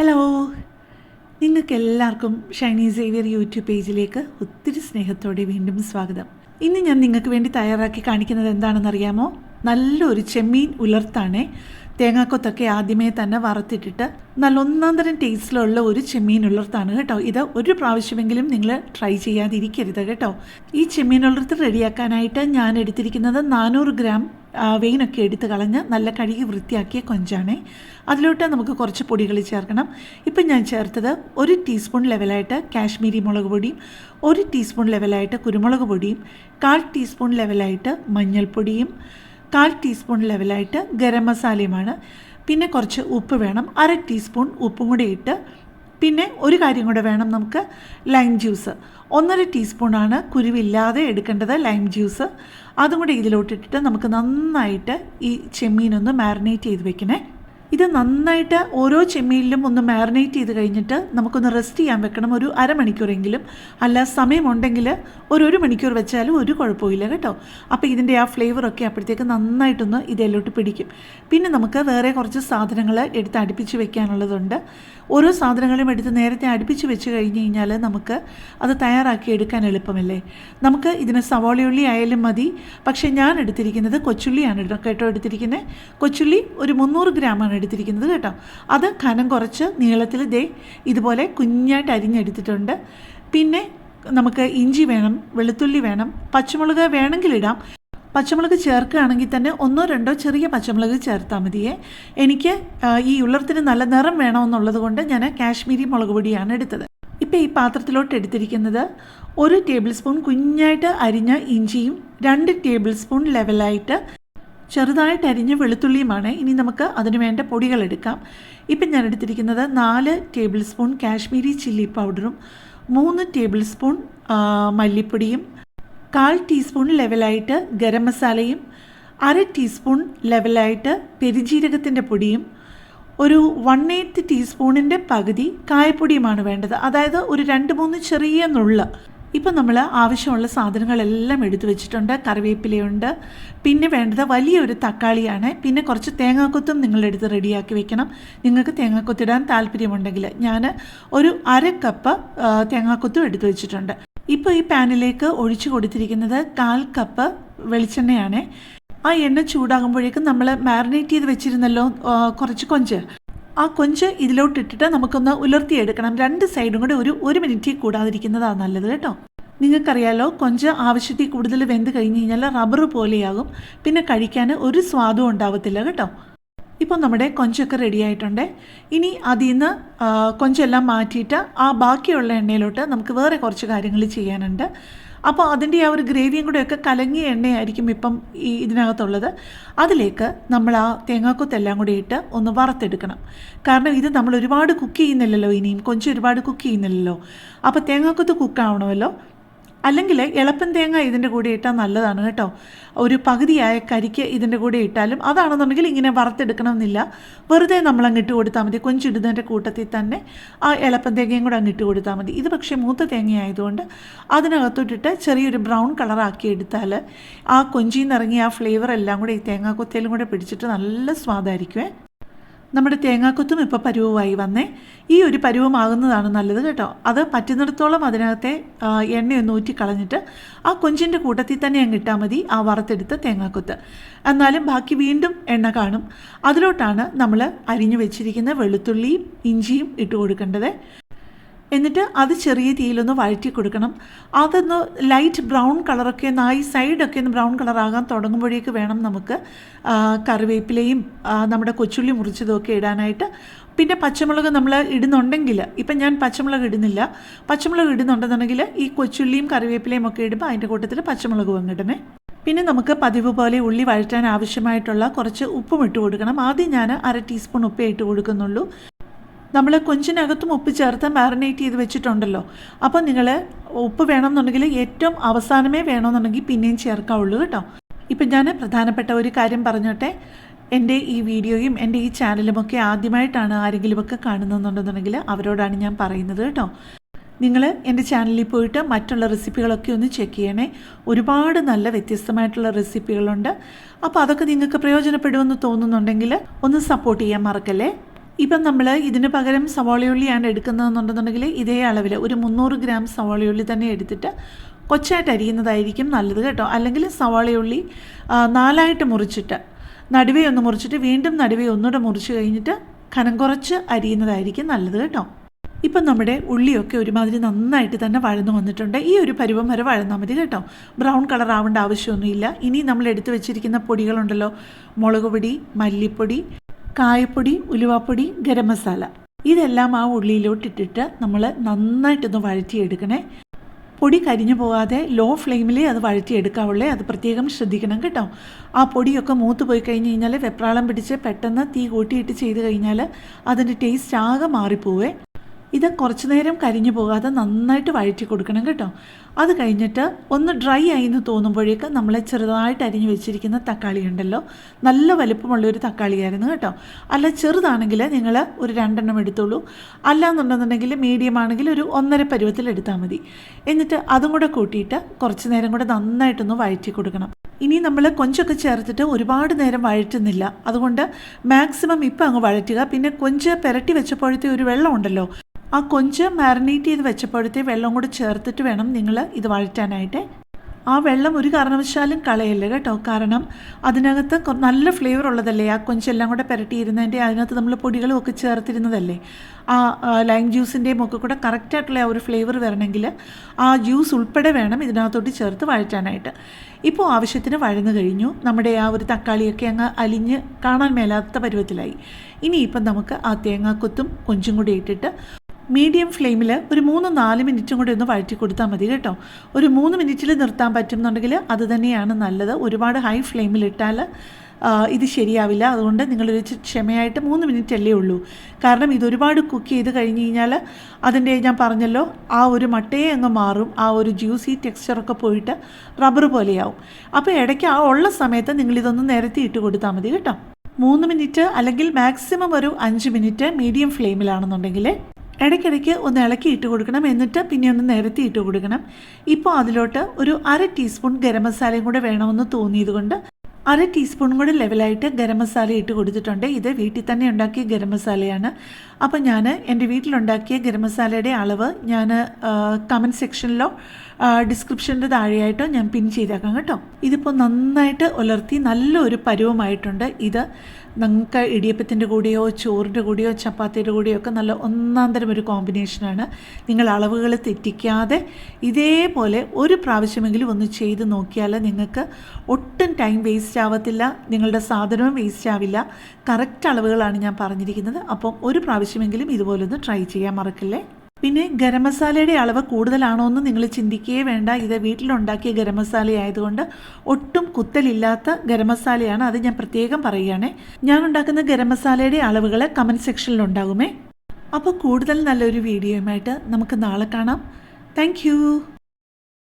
Hello നിങ്ങൾക്ക് എല്ലാവർക്കും Shiny Xavier YouTube പേജിലേക്ക് ഒത്തിരി സ്നേഹത്തോടെ വീണ്ടും സ്വാഗതം. ഇന്ന് ഞാൻ നിങ്ങൾക്ക് വേണ്ടി തയ്യാറാക്കി കാണിക്കുന്നത് എന്താണെന്ന് അറിയാമോ നല്ലൊരു ചെമ്മീൻ ഉലർത്താണേ. തേങ്ങാക്കൊത്തൊക്കെ ആദ്യമേ തന്നെ വറുത്തിട്ടിട്ട് നല്ല ഒന്നാം തരം ടേസ്റ്റിലുള്ള ഒരു ചെമ്മീൻ ഉലർത്താണ് കേട്ടോ. ഇത് ഒരു പ്രാവശ്യമെങ്കിലും നിങ്ങൾ ട്രൈ ചെയ്യാതിരിക്കരുത് കേട്ടോ. ഈ ചെമ്മീൻ ഉലർത്ത് റെഡിയാക്കാനായിട്ട് ഞാൻ എടുത്തിരിക്കുന്നത് നാനൂറ് ഗ്രാം വെയിനൊക്കെ എടുത്ത് കളഞ്ഞ് നല്ല കഴുകി വൃത്തിയാക്കിയ കൊഞ്ചാണേ. അതിലോട്ട് നമുക്ക് കുറച്ച് പൊടികൾ ചേർക്കണം. ഇപ്പം ഞാൻ ചേർത്തത് ഒരു ടീസ്പൂൺ ലെവലായിട്ട് കാശ്മീരി മുളക് പൊടിയും ഒരു ടീസ്പൂൺ ലെവലായിട്ട് കുരുമുളക് പൊടിയും കാൽ ടീസ്പൂൺ ലെവലായിട്ട് മഞ്ഞൾപ്പൊടിയും കാൽ ടീസ്പൂൺ ലെവലായിട്ട് ഗരം മസാലയുമാണ്. പിന്നെ കുറച്ച് ഉപ്പ് വേണം. അര ടീസ്പൂൺ ഉപ്പും കൂടി ഇട്ട് പിന്നെ ഒരു കാര്യം കൂടെ വേണം നമുക്ക് ലൈം ജ്യൂസ് ഒന്നര ടീസ്പൂണാണ് കുരുവില്ലാതെ എടുക്കേണ്ടത് ലൈം ജ്യൂസ് അതും കൂടി ഇതിലോട്ടിട്ടിട്ട് നമുക്ക് നന്നായിട്ട് ഈ ചെമ്മീനൊന്ന് മാറിനേറ്റ് ചെയ്ത് വെക്കണേ. ഇത് നന്നായിട്ട് ഓരോ ചെമ്മീനിലും ഒന്ന് മാറിനേറ്റ് ചെയ്ത് കഴിഞ്ഞിട്ട് നമുക്കൊന്ന് റെസ്റ്റ് ചെയ്യാൻ വെക്കണം. ഒരു അരമണിക്കൂറെങ്കിലും അല്ല സമയമുണ്ടെങ്കിൽ ഒരു ഒരു മണിക്കൂർ വെച്ചാലും ഒരു കുഴപ്പമില്ല കേട്ടോ. അപ്പോൾ ഇതിന്റെ ആ ഫ്ലേവറൊക്കെ അപ്പോഴത്തേക്ക് നന്നായിട്ടൊന്ന് ഇതിലോട്ട് പിടിക്കും. പിന്നെ നമുക്ക് വേറെ കുറച്ച് സാധനങ്ങൾ എടുത്ത് അടുപ്പിച്ച് വെക്കാനുള്ളതുണ്ട്. ഓരോ സാധനങ്ങളും എടുത്ത് നേരത്തെ അടുപ്പിച്ച് വെച്ച് കഴിഞ്ഞ് കഴിഞ്ഞാൽ നമുക്ക് അത് തയ്യാറാക്കി എടുക്കാൻ എളുപ്പമല്ലേ? നമുക്ക് ഇതിന് സവാളയുള്ളി ആയാലും മതി. പക്ഷേ ഞാൻ എടുത്തിരിക്കുന്നത് കൊച്ചുള്ളിയാണ് കേട്ടോ എടുത്തിരിക്കുന്നത്. കൊച്ചുള്ളി ഒരു മുന്നൂറ് ഗ്രാമാണ് എടുത്തിരിക്കുന്നത് കേട്ടോ. അത് കനം കുറച്ച് നീളത്തിൽ ദേ ഇതുപോലെ കുഞ്ഞായിട്ട് അരിഞ്ഞെടുത്തിട്ടുണ്ട്. പിന്നെ നമുക്ക് ഇഞ്ചി വേണം വെളുത്തുള്ളി വേണം പച്ചമുളക് വേണമെങ്കിലിടാം പച്ചമുളക് ചേർക്കുകയാണെങ്കിൽ തന്നെ ഒന്നോ രണ്ടോ ചെറിയ പച്ചമുളക് ചേർത്താൽ മതിയേ. എനിക്ക് ഈ ഉള്ളർത്തിന് നല്ല നിറം വേണമെന്നുള്ളത് കൊണ്ട് ഞാൻ കാശ്മീരി മുളക് പൊടിയാണ് എടുത്തത്. ഇപ്പോൾ ഈ പാത്രത്തിലോട്ട് എടുത്തിരിക്കുന്നത് ഒരു ടേബിൾ സ്പൂൺ കുഞ്ഞായിട്ട് അരിഞ്ഞ ഇഞ്ചിയും രണ്ട് ടേബിൾ സ്പൂൺ ലെവലായിട്ട് ചെറുതായിട്ട് അരിഞ്ഞ വെളുത്തുള്ളിയുമാണ്. ഇനി നമുക്ക് അതിന് വേണ്ട പൊടികൾ എടുക്കാം. ഇപ്പം ഞാൻ എടുത്തിരിക്കുന്നത് നാല് ടേബിൾ സ്പൂൺ കാശ്മീരി ചില്ലി പൗഡറും മൂന്ന് ടേബിൾ സ്പൂൺ മല്ലിപ്പൊടിയും കാൽ ടീസ്പൂൺ ലെവലായിട്ട് ഗരം മസാലയും അര ടീസ്പൂൺ ലെവലായിട്ട് പെരിജീരകത്തിന്റെ പൊടിയും ഒരു വൺ എയ്ത്ത് ടീസ്പൂണിന്റെ പകുതി കായപ്പൊടിയുമാണ് വേണ്ടത്. അതായത് ഒരു രണ്ട് മൂന്ന് ചെറിയ നുള്ള. ഇപ്പം നമ്മൾ ആവശ്യമുള്ള സാധനങ്ങളെല്ലാം എടുത്തു വെച്ചിട്ടുണ്ട് കറിവേപ്പിലയുണ്ട്. പിന്നെ വേണ്ടത് വലിയൊരു തക്കാളിയാണ്. പിന്നെ കുറച്ച് തേങ്ങാക്കൊത്തും നിങ്ങളെടുത്ത് റെഡിയാക്കി വെക്കണം. നിങ്ങൾക്ക് തേങ്ങാക്കൊത്തിടാൻ താല്പര്യമുണ്ടെങ്കിൽ ഞാൻ ഒരു അര കപ്പ് തേങ്ങാക്കൊത്തും എടുത്തു വെച്ചിട്ടുണ്ട്. ഇപ്പോൾ ഈ പാനിലേക്ക് ഒഴിച്ചു കൊടുത്തിരിക്കുന്നത് കാൽ കപ്പ് വെളിച്ചെണ്ണയാണ്. ആ എണ്ണ ചൂടാകുമ്പോഴേക്കും നമ്മൾ മാറിനേറ്റ് ചെയ്ത് വെച്ചിരുന്നല്ലോ കുറച്ച് കൊഞ്ച്. ആ കൊഞ്ച് ഇതിലോട്ടിട്ടിട്ട് നമുക്കൊന്ന് ഉലർത്തിയെടുക്കണം. രണ്ട് സൈഡും കൂടെ ഒരു ഒരു മിനിറ്റ് കൂടാതിരിക്കുന്നതാണ് നല്ലത് കേട്ടോ. നിങ്ങൾക്കറിയാലോ കൊഞ്ച് ആവശ്യത്തിൽ കൂടുതൽ വെന്ത് കഴിഞ്ഞ് കഴിഞ്ഞാൽ റബ്ബർ പോലെയാകും. പിന്നെ കഴിക്കാൻ ഒരു സ്വാദും ഉണ്ടാവത്തില്ല കേട്ടോ. ഇപ്പോൾ നമ്മുടെ കൊഞ്ചൊക്കെ റെഡി ആയിട്ടുണ്ട്. ഇനി അതിൽ നിന്ന് കൊഞ്ചെല്ലാം മാറ്റിയിട്ട് ആ ബാക്കിയുള്ള എണ്ണയിലോട്ട് നമുക്ക് വേറെ കുറച്ച് കാര്യങ്ങൾ ചെയ്യാനുണ്ട്. അപ്പോൾ അതിന്റെ ആ ഒരു ഗ്രേവിയും കൂടെയൊക്കെ കലങ്ങിയ എണ്ണയായിരിക്കും ഇപ്പം ഈ ഇതിനകത്തുള്ളത്. അതിലേക്ക് നമ്മൾ ആ തേങ്ങാക്കൊത്തെല്ലാം കൂടി ഇട്ട് ഒന്ന് വറുത്തെടുക്കണം. കാരണം ഇത് നമ്മൾ ഒരുപാട് കുക്ക് ചെയ്യുന്നില്ലല്ലോ ഇനിയും. കൊഞ്ച് ഒരുപാട് കുക്ക് ചെയ്യുന്നില്ലല്ലോ. അപ്പോൾ തേങ്ങാക്കൊത്ത് കുക്കാവണമല്ലോ അല്ലെങ്കിൽ എളുപ്പം തേങ്ങ ഇതിന്റെ കൂടെ ഇട്ടാൽ നല്ലതാണ് കേട്ടോ. ഒരു പകുതിയായ കരിക്ക് ഇതിന്റെ കൂടെ ഇട്ടാലും അതാണെന്നുണ്ടെങ്കിൽ ഇങ്ങനെ വറുത്തെടുക്കണമെന്നില്ല. വെറുതെ നമ്മൾ അങ്ങ് ഇട്ട് കൊടുത്താൽ മതി. കൊഞ്ചിടുന്നതിന്റെ കൂട്ടത്തിൽ തന്നെ ആ എളുപ്പം തേങ്ങയും കൂടെ അങ്ങ് ഇട്ട് കൊടുത്താൽ മതി. ഇത് പക്ഷേ മൂത്ത തേങ്ങ ആയതുകൊണ്ട് അതിനകത്തോട്ടിട്ട് ചെറിയൊരു ബ്രൗൺ കളറാക്കി എടുത്താൽ ആ നിന്ന് ആ ഫ്ലേവർ എല്ലാം കൂടെ ഈ തേങ്ങാക്കൊത്തയിലും കൂടെ പിടിച്ചിട്ട് നല്ല സ്വാദായിരിക്കുമേ നമ്മുടെ തേങ്ങാക്കൊത്തും ഇപ്പോൾ പരുവമായി വന്നേ. ഈ ഒരു പരുവമാകുന്നതാണ് നല്ലത് കേട്ടോ. അത് പറ്റുന്നിടത്തോളം അതിനകത്തെ എണ്ണയൊന്നും ഊറ്റി കളഞ്ഞിട്ട് ആ കൊഞ്ചിന്റെ കൂട്ടത്തിൽ തന്നെ അങ്ങ് ഇട്ടാൽ മതി ആ വറുത്തെടുത്ത തേങ്ങാക്കൊത്ത്. എന്നാലും ബാക്കി വീണ്ടും എണ്ണ കാണും. അതിലോട്ടാണ് നമ്മൾ അരിഞ്ഞു വെച്ചിരിക്കുന്ന വെളുത്തുള്ളിയും ഇഞ്ചിയും ഇട്ട് കൊടുക്കേണ്ടത്. എന്നിട്ട് അത് ചെറിയ തീയിലൊന്ന് വഴറ്റി കൊടുക്കണം അതൊന്ന് ലൈറ്റ് ബ്രൗൺ കളറൊക്കെ ഒന്ന് ആ ഈ സൈഡൊക്കെ ഒന്ന് ബ്രൗൺ കളറാകാൻ തുടങ്ങുമ്പോഴേക്ക് വേണം നമുക്ക് കറിവേപ്പിലയും നമ്മുടെ കൊച്ചുള്ളി മുറിച്ചതൊക്കെ ഇടാനായിട്ട്. പിന്നെ പച്ചമുളക് നമ്മൾ ഇടുന്നുണ്ടെങ്കിൽ ഇപ്പം ഞാൻ പച്ചമുളക് ഇടുന്നില്ല. പച്ചമുളക് ഇടുന്നുണ്ടെന്നുണ്ടെങ്കിൽ ഈ കൊച്ചുള്ളിയും കറിവേപ്പിലയും ഒക്കെ ഇടുമ്പോൾ അതിന്റെ കൂട്ടത്തിൽ പച്ചമുളക് വന്നിടണേ പിന്നെ നമുക്ക് പതിവ് പോലെ ഉള്ളി വഴറ്റാൻ ആവശ്യമായിട്ടുള്ള കുറച്ച് ഉപ്പും ഇട്ട് കൊടുക്കണം. ആദ്യം ഞാൻ അര ടീസ്പൂൺ ഉപ്പേ ഇട്ട് കൊടുക്കുന്നുള്ളൂ. നമ്മൾ കൊഞ്ചിനകത്തും ഉപ്പ് ചേർത്ത് മാറിനേറ്റ് ചെയ്ത് വെച്ചിട്ടുണ്ടല്ലോ. അപ്പോൾ നിങ്ങൾ ഉപ്പ് വേണമെന്നുണ്ടെങ്കിൽ ഏറ്റവും അവസാനമേ വേണമെന്നുണ്ടെങ്കിൽ പിന്നെയും ചേർക്കാവുള്ളൂ കേട്ടോ. ഇപ്പം ഞാൻ പ്രധാനപ്പെട്ട ഒരു കാര്യം പറഞ്ഞോട്ടെ. എന്റെ ഈ വീഡിയോയും എന്റെ ഈ ചാനലുമൊക്കെ ആദ്യമായിട്ടാണ് ആരെങ്കിലുമൊക്കെ കാണുന്നുണ്ടെന്നുണ്ടെങ്കിൽ അവരോടാണ് ഞാൻ പറയുന്നത് കേട്ടോ. നിങ്ങൾ എന്റെ ചാനലിൽ പോയിട്ട് മറ്റുള്ള റെസിപ്പികളൊക്കെ ഒന്ന് ചെക്ക് ചെയ്യണേ. ഒരുപാട് നല്ല വ്യത്യസ്തമായിട്ടുള്ള റെസിപ്പികളുണ്ട് അപ്പോൾ അതൊക്കെ നിങ്ങൾക്ക് പ്രയോജനപ്പെടുമെന്ന് തോന്നുന്നുണ്ടെങ്കിൽ ഒന്ന് സപ്പോർട്ട് ചെയ്യാൻ മറക്കല്ലേ? ഇപ്പം നമ്മൾ ഇതിന് പകരം സവാളയുള്ളിയാണ് എടുക്കുന്നതെന്നുണ്ടെന്നുണ്ടെങ്കിൽ ഇതേ അളവിൽ ഒരു മുന്നൂറ് ഗ്രാം സവാളയുള്ളി തന്നെ എടുത്തിട്ട് കൊച്ചായിട്ട് അരിയുന്നതായിരിക്കും നല്ലത് കേട്ടോ. അല്ലെങ്കിൽ സവാളയുള്ളി നാലായിട്ട് മുറിച്ചിട്ട് നടുവേ ഒന്ന് മുറിച്ചിട്ട് വീണ്ടും നടുവേ ഒന്നുകൂടെ മുറിച്ച് കഴിഞ്ഞിട്ട് കനം കുറച്ച് അരിയുന്നതായിരിക്കും നല്ലത് കേട്ടോ. ഇപ്പം നമ്മുടെ ഉള്ളിയൊക്കെ ഒരുമാതിരി നന്നായിട്ട് തന്നെ വഴന്നു വന്നിട്ടുണ്ട്. ഈ ഒരു പരുവം വരെ വഴന്നാൽ മതി കേട്ടോ. ബ്രൗൺ കളർ ആവേണ്ട ആവശ്യമൊന്നുമില്ല. ഇനി നമ്മൾ എടുത്തു വെച്ചിരിക്കുന്ന പൊടികളുണ്ടല്ലോ. മുളക് പൊടി മല്ലിപ്പൊടി കായപ്പൊടി ഉലുവാപ്പൊടി ഗരം മസാല. ഇതെല്ലാം ആ ഉള്ളിയിലോട്ടിട്ടിട്ട് നമ്മൾ നന്നായിട്ടൊന്ന് വഴറ്റിയെടുക്കണേ. പൊടി കരിഞ്ഞു പോകാതെ ലോ ഫ്ലെയിമിലേ അത് വഴറ്റിയെടുക്കാവുള്ളേ. അത് പ്രത്യേകം ശ്രദ്ധിക്കണം കേട്ടോ. ആ പൊടിയൊക്കെ മൂത്ത് പോയി കഴിഞ്ഞ് കഴിഞ്ഞാൽ വെപ്രാളം പിടിച്ച് പെട്ടെന്ന് തീ കൂട്ടിയിട്ട് ചെയ്ത് കഴിഞ്ഞാൽ അതിന്റെ ടേസ്റ്റ് ആകെ മാറിപ്പോവേ. ഇത് കുറച്ച് നേരം കരിഞ്ഞു പോകാതെ നന്നായിട്ട് വഴറ്റി കൊടുക്കണം കേട്ടോ. അത് കഴിഞ്ഞിട്ട് ഒന്ന് ഡ്രൈ ആയി എന്ന് തോന്നുമ്പോഴേക്ക് നമ്മൾ ചെറുതായിട്ട് അരിഞ്ഞു വെച്ചിരിക്കുന്ന തക്കാളി ഉണ്ടല്ലോ. നല്ല വലുപ്പമുള്ള ഒരു തക്കാളിയായിരുന്നു കേട്ടോ. അല്ല ചെറുതാണെങ്കിൽ നിങ്ങൾ ഒരു രണ്ടെണ്ണം എടുത്തോളൂ. അല്ല എന്നുണ്ടെന്നുണ്ടെങ്കിൽ മീഡിയം ആണെങ്കിൽ ഒരു ഒന്നര പരുവത്തിൽ എടുത്താൽ മതി. എന്നിട്ട് അതും കൂടെ കൂട്ടിയിട്ട് കുറച്ച് നേരം കൂടെ നന്നായിട്ടൊന്ന് വഴറ്റി കൊടുക്കണം. ഇനി നമ്മൾ കൊഞ്ചൊക്കെ ചേർത്തിട്ട് ഒരുപാട് നേരം വഴറ്റുന്നില്ല. അതുകൊണ്ട് മാക്സിമം ഇപ്പം അങ്ങ് വഴറ്റുക. പിന്നെ കൊഞ്ച് പെരട്ടി വെച്ചപ്പോഴത്തെ ഒരു വെള്ളം ഉണ്ടല്ലോ ആ കൊഞ്ച് മാറിനേറ്റ് ചെയ്ത് വെച്ചപ്പോഴത്തെ വെള്ളം കൂടെ ചേർത്തിട്ട് വേണം നിങ്ങൾ ഇത് വഴറ്റാനായിട്ട്. ആ വെള്ളം ഒരു കാരണവശാലും കളയല്ല കേട്ടോ. കാരണം അതിനകത്ത് നല്ല ഫ്ലേവർ ഉള്ളതല്ലേ? ആ കൊഞ്ചെല്ലാം കൂടെ പുരട്ടിയിരുന്നതിന്റെ അതിനകത്ത് നമ്മൾ പൊടികളും ഒക്കെ ചേർത്തിരുന്നതല്ലേ? ആ, ലൈം ജ്യൂസിന്റെയും ഒക്കെ കൂടെ കറക്റ്റായിട്ടുള്ള ആ ഒരു ഫ്ലേവർ വരണമെങ്കിൽ ആ ജ്യൂസ് ഉൾപ്പെടെ വേണം ഇതിനകത്തോട്ട് ചേർത്ത് വഴറ്റാനായിട്ട്. ഇപ്പോൾ ആവശ്യത്തിന് വഴന്നു കഴിഞ്ഞു. നമ്മുടെ ആ ഒരു തക്കാളിയൊക്കെ അങ്ങ് അലിഞ്ഞ് കാണാൻ മേലാത്ത പരുവത്തിലായി. ഇനിയിപ്പം നമുക്ക് ആ തേങ്ങാക്കൊത്തും കൊഞ്ചും കൂടി ഇട്ടിട്ട് മീഡിയം ഫ്ലെയിമിൽ ഒരു മൂന്ന് നാല് മിനിറ്റും കൂടി ഒന്ന് വഴറ്റി കൊടുത്താൽ മതി കേട്ടോ. ഒരു മൂന്ന് മിനിറ്റിൽ നിർത്താൻ പറ്റുന്നുണ്ടെങ്കിൽ അത് തന്നെയാണ് നല്ലത്. ഒരുപാട് ഹൈ ഫ്ലെയിമിൽ ഇട്ടാൽ ഇത് ശരിയാവില്ല. അതുകൊണ്ട് നിങ്ങളൊരു ക്ഷമയായിട്ട് മൂന്ന് മിനിറ്റ് അല്ലേ ഉള്ളൂ. കാരണം ഇത് ഒരുപാട് കുക്ക് ചെയ്ത് കഴിഞ്ഞ് കഴിഞ്ഞാൽ അതിന്റെ ഞാൻ പറഞ്ഞല്ലോ ആ ഒരു മട്ടയെ അങ്ങ് മാറും. ആ ഒരു ജ്യൂസി ടെക്സ്ചറൊക്കെ പോയിട്ട് റബ്ബർ പോലെയാവും. അപ്പോൾ ഇടയ്ക്ക് ആ ഉള്ള സമയത്ത് നിങ്ങളിതൊന്ന് നിരത്തി ഇട്ട് കൊടുത്താൽ മതി കേട്ടോ. മൂന്ന് മിനിറ്റ് അല്ലെങ്കിൽ മാക്സിമം ഒരു അഞ്ച് മിനിറ്റ് മീഡിയം ഫ്ലെയിമിലാണെന്നുണ്ടെങ്കിൽ ഇടയ്ക്കിടയ്ക്ക് ഒന്ന് ഇളക്കി ഇട്ട് കൊടുക്കണം. എന്നിട്ട് പിന്നെ ഒന്ന് നിരത്തി ഇട്ട് കൊടുക്കണം. ഇപ്പോൾ അതിലോട്ട് ഒരു അര ടീസ്പൂൺ ഗരം മസാലയും കൂടെ വേണമെന്ന് തോന്നിയതുകൊണ്ട് അര ടീസ്പൂൺ കൂടെ ലെവലായിട്ട് ഗരം മസാല ഇട്ട് കൊടുത്തിട്ടുണ്ട്. ഇത് വീട്ടിൽ തന്നെ ഉണ്ടാക്കിയ ഗരം മസാലയാണ്. അപ്പോൾ ഞാൻ എന്റെ വീട്ടിലുണ്ടാക്കിയ ഗരം മസാലയുടെ അളവ് ഞാൻ കമന്റ് സെക്ഷനിലോ ഡിസ്ക്രിപ്ഷന്റെ താഴെയായിട്ടോ ഞാൻ പിൻ ചെയ്തേക്കാം കേട്ടോ. ഇതിപ്പോൾ നന്നായിട്ട് ഉലർത്തി നല്ലൊരു പരുവമായിട്ടുണ്ട്. ഇത് നിങ്ങൾക്ക് ഇടിയപ്പത്തിന്റെ കൂടെയോ ചോറിന്റെ കൂടെയോ ചപ്പാത്തിയുടെ കൂടെയോ ഒക്കെ നല്ല ഒന്നാം തരം ഒരു കോമ്പിനേഷനാണ് നിങ്ങൾ അളവുകൾ തെറ്റിക്കാതെ ഇതേപോലെ ഒരു പ്രാവശ്യമെങ്കിലും ഒന്ന് ചെയ്ത് നോക്കിയാൽ നിങ്ങൾക്ക് ഒട്ടും ടൈം വേസ്റ്റ് ആവത്തില്ല നിങ്ങളുടെ സാധനവും വേസ്റ്റ് ആവില്ല. കറക്റ്റ് അളവുകളാണ് ഞാൻ പറഞ്ഞിരിക്കുന്നത്. അപ്പം ഒരു പ്രാവശ്യമെങ്കിലും ഇതുപോലൊന്ന് ട്രൈ ചെയ്യാൻ മറക്കല്ലേ? പിന്നെ ഗരം മസാലയുടെ അളവ് കൂടുതലാണോ എന്ന് നിങ്ങൾ ചിന്തിക്കുകയേ വേണ്ട. ഇത് വീട്ടിലുണ്ടാക്കിയ ഗരം മസാല ആയതുകൊണ്ട് ഒട്ടും കുത്തലില്ലാത്ത ഗരം മസാലയാണ് അത് ഞാൻ പ്രത്യേകം പറയുകയാണേ. ഞാൻ ഉണ്ടാക്കുന്ന ഗരം മസാലയുടെ അളവുകൾ കമന്റ് സെക്ഷനിൽ ഉണ്ടാകുമേ. അപ്പോൾ കൂടുതൽ നല്ലൊരു വീഡിയോയുമായിട്ട് നമുക്ക് നാളെ കാണാം. താങ്ക്